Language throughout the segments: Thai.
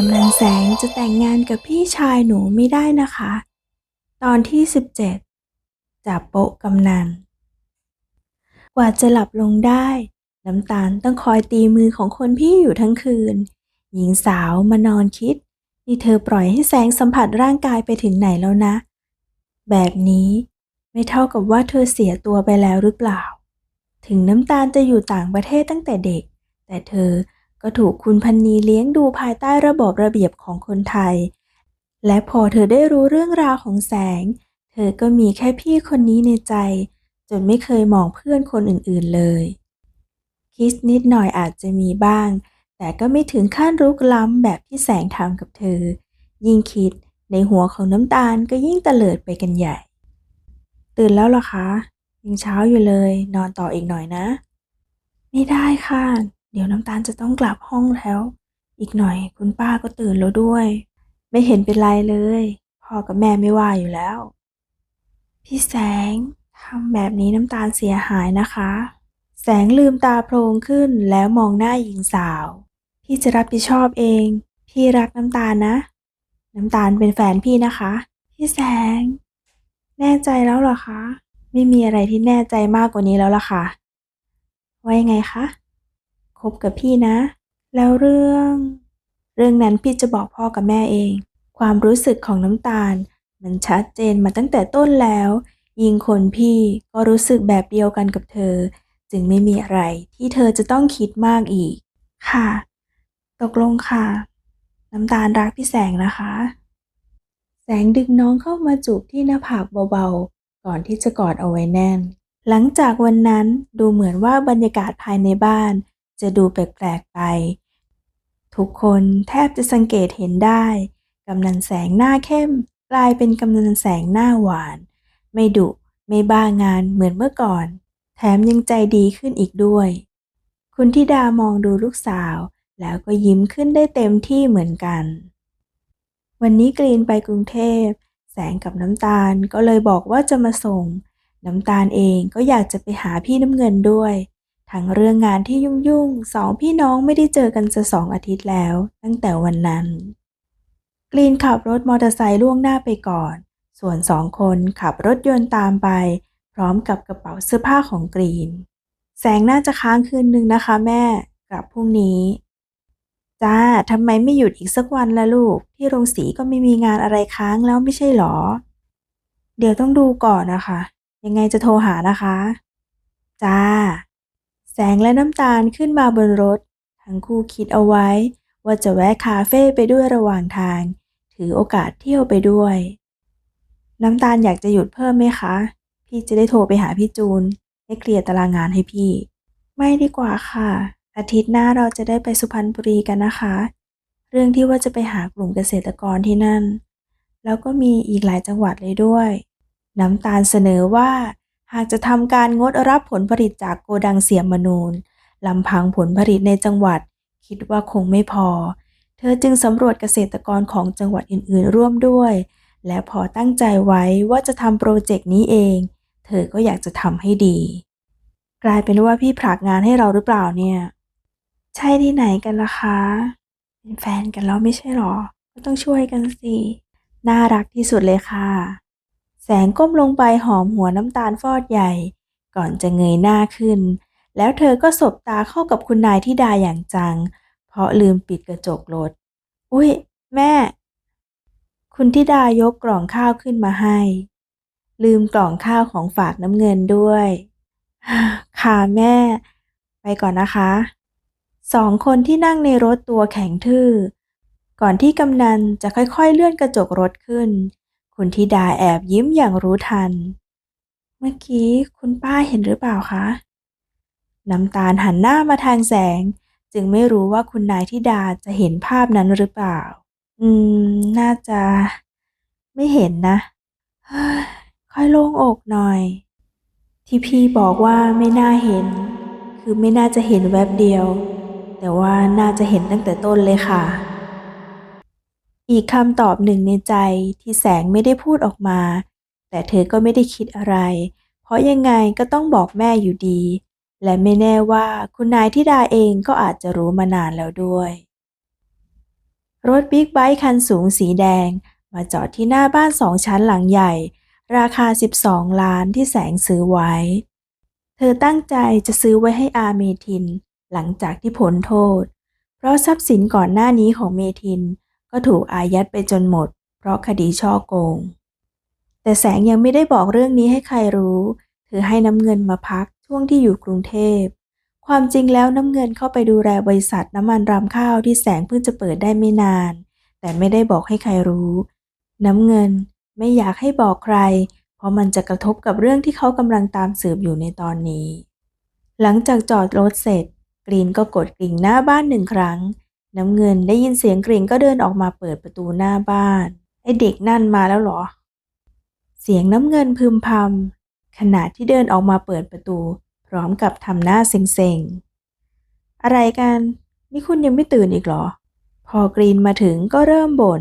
กำลังแสงจะแต่งงานกับพี่ชายหนูไม่ได้นะคะ ตอนที่ 17จับโปะกำนัน กว่าจะหลับลงได้ น้ำตาลต้องคอยตีมือของคนพี่อยู่ทั้งคืน หญิงสาวมานอนคิด นี่เธอปล่อยให้แสงสัมผัสร่างกายไปถึงไหนแล้วนะ แบบนี้ไม่เท่ากับว่าเธอเสียตัวไปแล้วหรือเปล่า ถึงน้ำตาลจะอยู่ต่างประเทศตั้งแต่เด็ก แต่เธอ ก็ถูกคุณพันนีเลี้ยงดูภายใต้ระบบระเบียบของคนไทย และพอเธอได้รู้เรื่องราวของแสง เธอก็มีแค่พี่คนนี้ในใจ จนไม่เคยมองเพื่อนคนอื่นๆเลย คิดนิดหน่อยอาจจะมีบ้าง แต่ก็ไม่ถึงขั้นรุกล้ำแบบที่แสงทำกับเธอ ยิ่งคิดในหัวของน้ำตาลก็ยิ่งเตลิดไปกันใหญ่ ตื่นแล้วหรอคะ ยังเช้าอยู่เลย นอนต่ออีกหน่อยนะ ไม่ได้ค่ะ เดี๋ยวน้ำตาลจะต้องกลับห้องแล้ว อีกหน่อยคุณป้าก็ตื่นแล้วด้วย ไม่เห็นเป็นไรเลย พ่อกับแม่ไม่ว่าอยู่แล้ว พี่แสงทำแบบนี้น้ำตาลเสียหายนะคะ แสงลืมตาโพลงขึ้นแล้วมองหน้าหญิงสาว พี่จะรับผิดชอบเอง พี่รักน้ำตาลนะ น้ำตาลเป็นแฟนพี่นะคะ พี่แสง แน่ใจแล้วเหรอคะ ไม่มีอะไรที่แน่ใจมากกว่านี้แล้วล่ะค่ะ ว่ายังไงคะ คบกับพี่นะ แล้วเรื่อง เรื่องนั้นพี่จะบอกพ่อกับแม่เอง ความรู้สึกของน้ำตาล มันชัดเจนมาตั้งแต่ต้นแล้ว ยิงคนพี่ก็รู้สึกแบบเดียวกันกับเธอ จึงไม่มีอะไรที่เธอจะต้องคิดมากอีก ค่ะ ตกลงค่ะ น้ำตาลรักพี่แสงนะคะ แสงดึงน้องเข้ามาจูบที่หน้าผากเบาๆ ก่อนที่จะกอดเอาไว้แน่นหลังจากวันนั้นดูเหมือนว่าบรรยากาศภายในบ้าน จะดูแปลกๆไป ทุกคนแทบจะสังเกตเห็นได้กำนันแสงหน้าเข้ม กลายเป็นกำนันแสงหน้าหวาน ไม่ดุไม่บ้างานเหมือนเมื่อก่อน แถมยังใจดีขึ้นอีกด้วย คุณธิดามองดูลูกสาว แล้วก็ยิ้มขึ้นได้เต็มที่เหมือนกัน วันนี้กรีนไปกรุงเทพ แสงกับน้ำตาลก็เลยบอกว่าจะมาส่ง น้ำตาลเองก็อยากจะไปหาพี่น้ำเงินด้วย ทั้งเรื่องงานที่ยุ่งๆสองพี่น้องไม่ได้เจอกันจะสองอาทิตย์แล้ว ตั้งแต่วันนั้น กรีนขับรถมอเตอร์ไซค์ล่วงหน้าไปก่อน ส่วนสองคนขับรถยนต์ตามไป พร้อมกับกระเป๋าเสื้อผ้าของกรีน แสงน่าจะค้างคืนนึงนะคะแม่ กลับพรุ่งนี้จ้าทำไมไม่หยุดอีกสักวันละลูก ที่โรงสีก็ไม่มีงานอะไรค้างแล้วไม่ใช่หรอ เดี๋ยวต้องดูก่อนนะคะ ยังไงจะโทรหานะคะ จ้า แสงและน้ำตาลขึ้นมาบนรถ ทั้งคู่คิดเอาไว้ ว่าจะแวะคาเฟ่ไปด้วยระหว่างทาง ถือโอกาสเที่ยวไปด้วย น้ำตาลอยากจะหยุดเพิ่มไหมคะ พี่จะได้โทรไปหาพี่จูน ให้เคลียร์ตารางงานให้พี่ ไม่ดีกว่าค่ะ อาทิตย์หน้าเราจะได้ไปสุพรรณบุรีกันนะคะ เรื่องที่ว่าจะไปหากลุ่มเกษตรกรที่นั่น แล้วก็มีอีกหลายจังหวัดเลยด้วย น้ำตาลเสนอว่า หากจะทำการงดรับผลผลิตจากโกดังเสียมนูนลำพังผลผลิตในจังหวัด คิดว่าคงไม่พอ เธอจึงสำรวจเกษตรกรของจังหวัดอื่นๆ ร่วมด้วย และพอตั้งใจไว้ว่าจะทำโปรเจกต์นี้เอง เธอก็อยากจะทำให้ดี กลายเป็นว่าพี่ผลักงานให้เราหรือเปล่าเนี่ย ใช่ที่ไหนกันล่ะคะ เป็นแฟนกันแล้วไม่ใช่หรอ ก็ต้องช่วยกันสิ น่ารักที่สุดเลยค่ะ แสงก้มลงไปหอมหัวน้ำตาลฟอดใหญ่ ก่อนจะเงยหน้าขึ้น แล้วเธอก็สบตาเข้ากับคุณนายที่ดาอย่างจัง เพราะลืมปิดกระจกรถ อุ้ยแม่ คุณธิดายกกล่องข้าวขึ้นมาให้ ลืมกล่องข้าวของฝากน้ำเงินด้วย ค่ะแม่ ไปก่อนนะคะ สองคนที่นั่งในรถตัวแข็งทื่อ ก่อนที่กำนันจะค่อยๆเลื่อนกระจกรถขึ้น คุณธิดาแอบยิ้มอย่างรู้ทัน เมื่อกี้คุณป้าเห็นหรือเปล่าคะ น้ำตาลหันหน้ามาทางแสง จึงไม่รู้ว่าคุณนายธิดาจะเห็นภาพนั้นหรือเปล่า อืม น่าจะ ไม่เห็นนะเฮ้ยค่อยโล่งอกหน่อย ที่พี่บอกว่าไม่น่าเห็น คือไม่น่าจะเห็นแวบเดียว แต่ว่าน่าจะเห็นตั้งแต่ต้นเลยค่ะ อีกคำตอบหนึ่งในใจที่แสงไม่ได้พูดออกมา แต่เธอก็ไม่ได้คิดอะไร เพราะยังไงก็ต้องบอกแม่อยู่ดี และไม่แน่ว่าคุณนายธิดาเองก็อาจจะรู้มานานแล้วด้วย รถบิ๊กไบค์คันสูงสีแดง มาจอดที่หน้าบ้านสองชั้นหลังใหญ่ ราคา 12 ล้านที่แสงซื้อไว้ เธอตั้งใจจะซื้อไว้ให้อาเมทิน หลังจากที่พ้นโทษ เพราะทรัพย์สินก่อนหน้านี้ของเมทิน ก็ถูกอายัดไปจนหมด เพราะคดีช่อโกง แต่แสงยังไม่ได้บอกเรื่องนี้ให้ใครรู้เธอให้น้ำเงินมาพักช่วงที่อยู่กรุงเทพ ความจริงแล้วน้ำเงินเข้าไปดูแลบริษัทน้ำมันรำข้าวที่แสงเพิ่งจะเปิดได้ไม่นาน แต่ไม่ได้บอกให้ใครรู้ น้ำเงินไม่อยากให้บอกใคร เพราะมันจะกระทบกับเรื่องที่เขากำลังตามสืบอยู่ในตอนนี้ หลังจากจอดรถเสร็จ กรีนก็กดกริ่งหน้าบ้านหนึ่งครั้ง น้ำเงินได้ยินเสียงกริ่งก็เดินออกมาเปิดประตูหน้าบ้าน ไอเด็กนั่นมาแล้วเหรอ เสียงน้ำเงินพึมพำขณะที่เดินออกมาเปิดประตู พร้อมกับทำหน้าเซ็งๆ อะไรกัน นี่คุณยังไม่ตื่นอีกเหรอ พอกรีนมาถึงก็เริ่มบ่น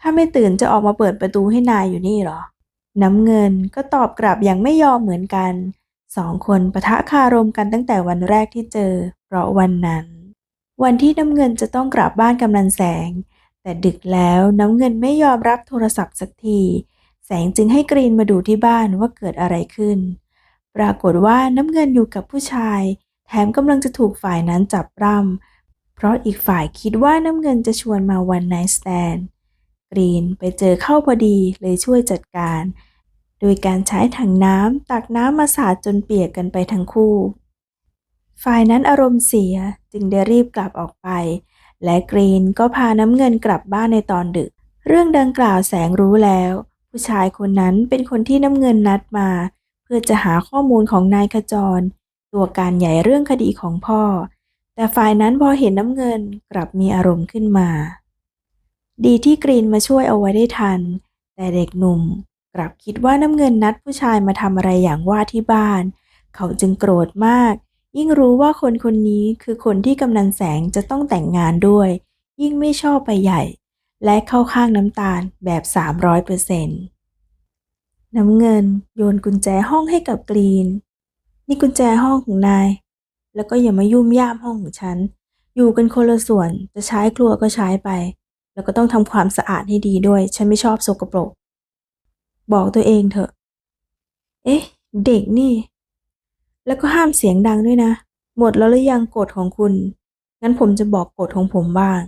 ถ้าไม่ตื่นจะออกมาเปิดประตูให้นายอยู่นี่เหรอ น้ำเงินก็ตอบกลับอย่างไม่ยอมเหมือนกัน สองคนปะทะคารมกันตั้งแต่วันแรกที่เจอ เพราะวันนั้น วันที่น้ำเงินจะต้องกลับบ้านกำนันแสง แต่ดึกแล้วน้ำเงินไม่ยอมรับโทรศัพท์สักที แสงจึงให้กรีนมาดูที่บ้านว่าเกิดอะไรขึ้น ปรากฏว่าน้ำเงินอยู่กับผู้ชาย แถมกำลังจะถูกฝ่ายนั้นจับปล้ำเพราะอีกฝ่ายคิดว่าน้ำเงินจะชวนมาวันไนสแตนกรีนไปเจอเข้าพอดีเลยช่วยจัดการ โดยการใช้ถังน้ำตักน้ำมาสาดจนเปียกกันไปทั้งคู่ ฝ่ายนั้นอารมณ์เสียจึงได้รีบกลับออกไป และกรีนก็พาน้ำเงินกลับบ้านในตอนดึก เรื่องดังกล่าวแสงรู้แล้ว ผู้ชายคนนั้นเป็นคนที่น้ำเงินนัดมา เพื่อจะหาข้อมูลของนายขจร ตัวการใหญ่เรื่องคดีของพ่อ แต่ฝ่ายนั้นพอเห็นน้ำเงินกลับมีอารมณ์ขึ้นมา ดีที่กรีนมาช่วยเอาไว้ได้ทัน แต่เด็กหนุ่มกลับคิดว่าน้ำเงินนัดผู้ชายมาทำอะไรอย่างว่าที่บ้าน เขาจึงโกรธมาก ยิ่งรู้ว่าคนคนนี้คือคนที่กำนันแสงจะต้องแต่งงานด้วย ยิ่งไม่ชอบไปใหญ่ และเข้าข้างน้ำตาลแบบ 300เปอร์เซ็นต์น้ำเงินโยนกุญแจห้องให้กับกรีน นี่กุญแจห้องของนาย แล้วก็อย่ามายุ่มย่ามห้องของฉัน อยู่กันคนละส่วนจะใช้ครัวก็ใช้ไป แล้วก็ต้องทำความสะอาดให้ดีด้วย ฉันไม่ชอบสกปรก บอกตัวเองเถอะ เอ๊ะ เด็กนี่ แล้วก็ห้ามเสียงดังด้วยนะ หมดแล้วหรือยังกฎของคุณ งั้นผมจะบอกกฎของผมบ้าง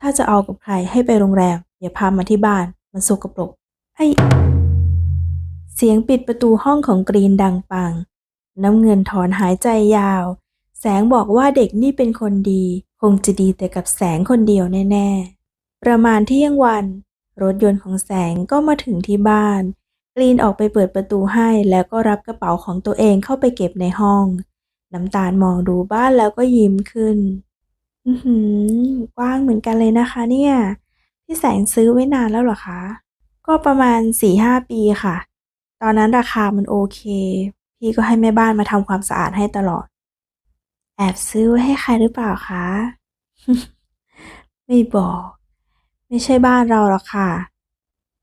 ถ้าจะเอากับใครให้ไปโรงแรม อย่าพามาที่บ้าน มันสกปรกไอ้เสียงปิดประตูห้องของกรีนดังปัง น้ำเงินถอนหายใจยาว แสงบอกว่าเด็กนี่เป็นคนดี คงจะดีแต่กับแสงคนเดียวแน่ ๆ ประมาณเที่ยงวัน รถยนต์ของแสงก็มาถึงที่บ้าน กรีนออกไปเปิดประตูให้แล้วก็รับกระเป๋าของตัวเองเข้าไปเก็บในห้อง น้ำตาลมองดูบ้านแล้วก็ยิ้มขึ้นอือหือกว้างเหมือนกันเลยนะคะเนี่ย พี่แสงซื้อไว้นานแล้วหรอคะ ก็ประมาณสี่ห้าปีค่ะ ตอนนั้นราคามันโอเค พี่ก็ให้แม่บ้านมาทำความสะอาดให้ตลอด แอบซื้อไว้ให้ใครหรือเปล่าคะ ไม่บอก ไม่ใช่บ้านเราหรอกค่ะ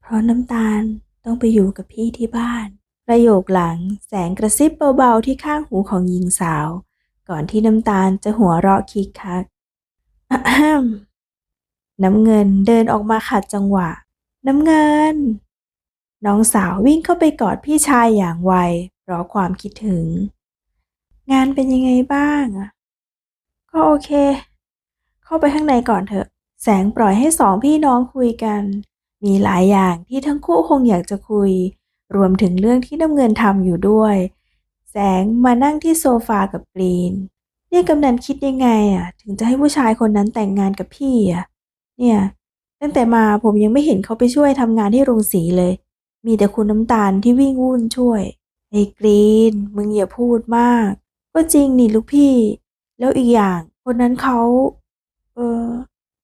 เพราะน้ำตาล ต้องไปอยู่กับพี่ที่บ้าน ประโยคหลังแสงกระซิบเบาๆที่ข้างหูของหญิงสาว ก่อนที่น้ำตาลจะหัวเราะคิกคักอะแฮมน้ำเงินเดินออกมาขัดจังหวะ น้ำเงิน น้องสาววิ่งเข้าไปกอดพี่ชายอย่างไวเพราะความคิดถึง งานเป็นยังไงบ้างอะก็โอเค เข้าไปข้างในก่อนเถอะ แสงปล่อยให้สองพี่น้องคุยกัน มีหลายอย่างที่ทั้งคู่คงอยากจะคุย รวมถึงเรื่องที่น้ำเงินทำอยู่ด้วย แสงมานั่งที่โซฟากับกรีนเนี่ยกำนันคิดยังไงอะ ถึงจะให้ผู้ชายคนนั้นแต่งงานกับพี่อะ เนี่ย ตั้งแต่มาผมยังไม่เห็นเขาไปช่วยทำงานที่โรงสีเลย มีแต่คุณน้ำตาลที่วิ่งวุ่นช่วยไอ้กรีน มึงอย่าพูดมาก ก็จริงนี่ลูกพี่ แล้วอีกอย่างคนนั้นเขา เออ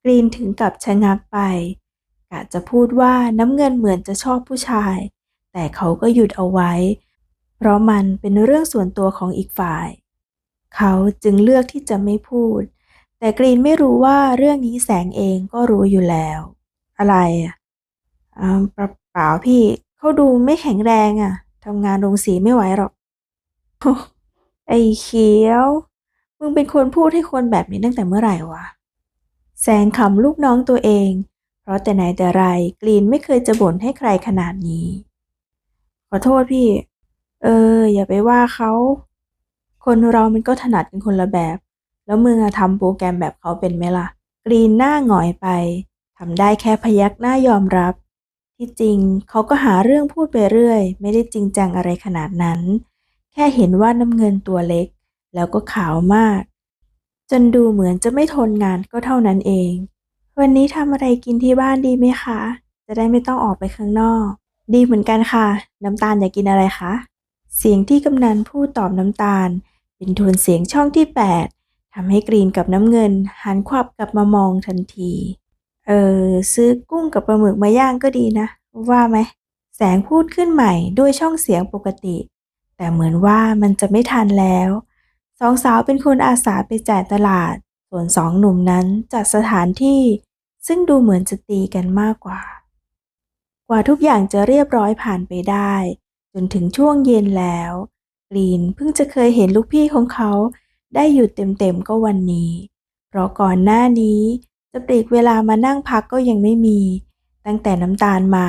กรีนถึงกับชะงักไป กะจะพูดว่าน้ำเงินเหมือนจะชอบผู้ชาย แต่เขาก็หยุดเอาไว้ เพราะมันเป็นเรื่องส่วนตัวของอีกฝ่าย เขาจึงเลือกที่จะไม่พูด แต่กรีนไม่รู้ว่าเรื่องนี้แสงเองก็รู้อยู่แล้ว อะไรอะอ่าเปล่าเปล่าพี่เขาดูไม่แข็งแรงอะทำงานโรงสีไม่ไหวหรอก ไอ้เขียว มึงเป็นคนพูดให้คนแบบนี้ตั้งแต่เมื่อไหร่วะ แสงขำลูกน้องตัวเอง เพราะแต่ไหนแต่ไรกรีนไม่เคยจะบ่นให้ใครขนาดนี้ ขอโทษพี่ เออ อย่าไปว่าเขา คนเรามันก็ถนัดกันคนละแบบ แล้วมึงอะทำโปรแกรมแบบเขาเป็นไหมล่ะ กรีนหน้าหงอยไปทำได้แค่พยักหน้ายอมรับ ที่จริงเขาก็หาเรื่องพูดไปเรื่อย ไม่ได้จริงจังอะไรขนาดนั้น แค่เห็นว่าน้ำเงินตัวเล็ก แล้วก็ขาวมาก จนดูเหมือนจะไม่ทนงานก็เท่านั้นเอง วันนี้ทำอะไรกินที่บ้านดีไหมคะ จะได้ไม่ต้องออกไปข้างนอก ดีเหมือนกันค่ะ น้ำตาลอยากกินอะไรคะ เสียงที่กำนันพูดตอบน้ำตาล เป็นโทนเสียงช่องที่ 8ทำให้กรีนกับน้ำเงิน หันขวับกลับมามองทันที เออซื้อกุ้งกับปลาหมึกมาย่างก็ดีนะ ว่าไหม แสงพูดขึ้นใหม่ด้วยช่องเสียงปกติ แต่เหมือนว่ามันจะไม่ทันแล้ว สองสาวเป็นคนอาสาไปจ่ายตลาด ส่วนสองหนุ่มนั้นจัดสถานที่ซึ่งดูเหมือนจะตีกันมากกว่า กว่าทุกอย่างจะเรียบร้อยผ่านไปได้ จนถึงช่วงเย็นแล้วกรีนเพิ่งจะเคยเห็นลูกพี่ของเขาได้หยุดเต็มๆก็วันนี้ เพราะก่อนหน้านี้จะปลีกเวลามานั่งพักก็ยังไม่มี ตั้งแต่น้ำตาลมา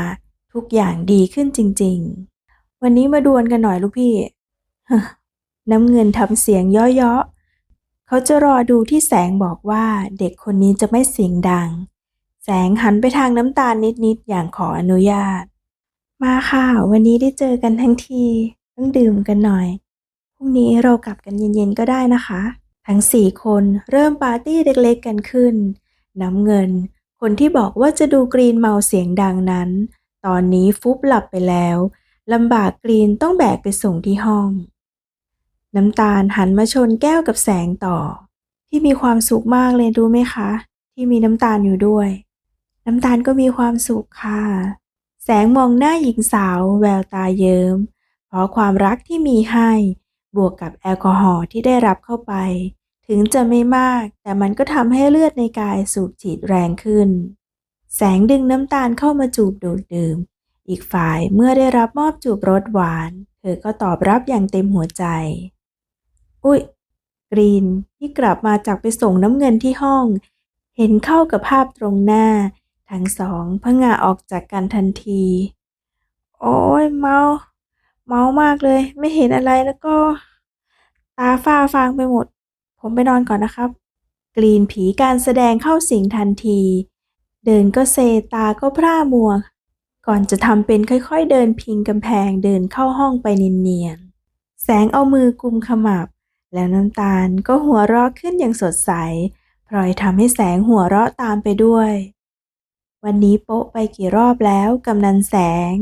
ทุกอย่างดีขึ้นจริงๆ วันนี้มาดวลกันหน่อยลูกพี่ น้ำเงินทำเสียงยาะๆ เขาจะรอดูที่แสงบอกว่าเด็กคนนี้จะไม่เสียงดัง แสงหันไปทางน้ำตาลนิดๆอย่างขออนุญาต มาค่ะ วันนี้ได้เจอกันทั้งทีต้องดื่มกันหน่อย พรุ่งนี้เรากลับกันเย็นๆก็ได้นะคะ ทั้งสี่คนเริ่มปาร์ตี้เล็กๆกันขึ้น น้ำเงิน คนที่บอกว่าจะดูกรีนเมาเสียงดังนั้น ตอนนี้ฟุบหลับไปแล้วลำบากกรีนต้องแบกไปส่งที่ห้อง น้ำตาลหันมาชนแก้วกับแสงต่อ ที่มีความสุขมากเลยรู้ไหมคะ ที่มีน้ำตาลอยู่ด้วย น้ำตาลก็มีความสุขค่ะ แสงมองหน้าหญิงสาว แววตาเยิม้มเพราะความรักที่มีให้ บวกกับแอลกอฮอล์ที่ได้รับเข้าไป ถึงจะไม่มาก แต่มันก็ทำให้เลือดในกายสูบฉีดแรงขึ้น แสงดึงน้ำตาลเข้ามาจูบดูดดื่ม อีกฝ่ายเมื่อได้รับมอบจูบรสหวาน เธอก็ตอบรับอย่างเต็มหัวใจ อุ๊ยกรีนที่กลับมาจากไปส่งน้ำเงินที่ห้อง เห็นเข้ากับภาพตรงหน้า ทั้งสองพงาออกจากกันทันที โอ้ยเมา เมามากเลย ไม่เห็นอะไรแล้วก็ ตาฝ้าฟางไปหมด ผมไปนอนก่อนนะครับ กรีนผีการแสดงเข้าสิงทันที เดินก็เซตาก็พร่ามัว ก่อนจะทำเป็นค่อยๆ เดินพิงกำแพงเดินเข้าห้องไปเนียนๆแสงเอามือกุมขมับ แล้วน้ำตาลก็หัวเราะขึ้นอย่างสดใส พลอยทำให้แสงหัวเราะตามไปด้วย วันนี้โป๊ะไปกี่รอบแล้วกำนันแสง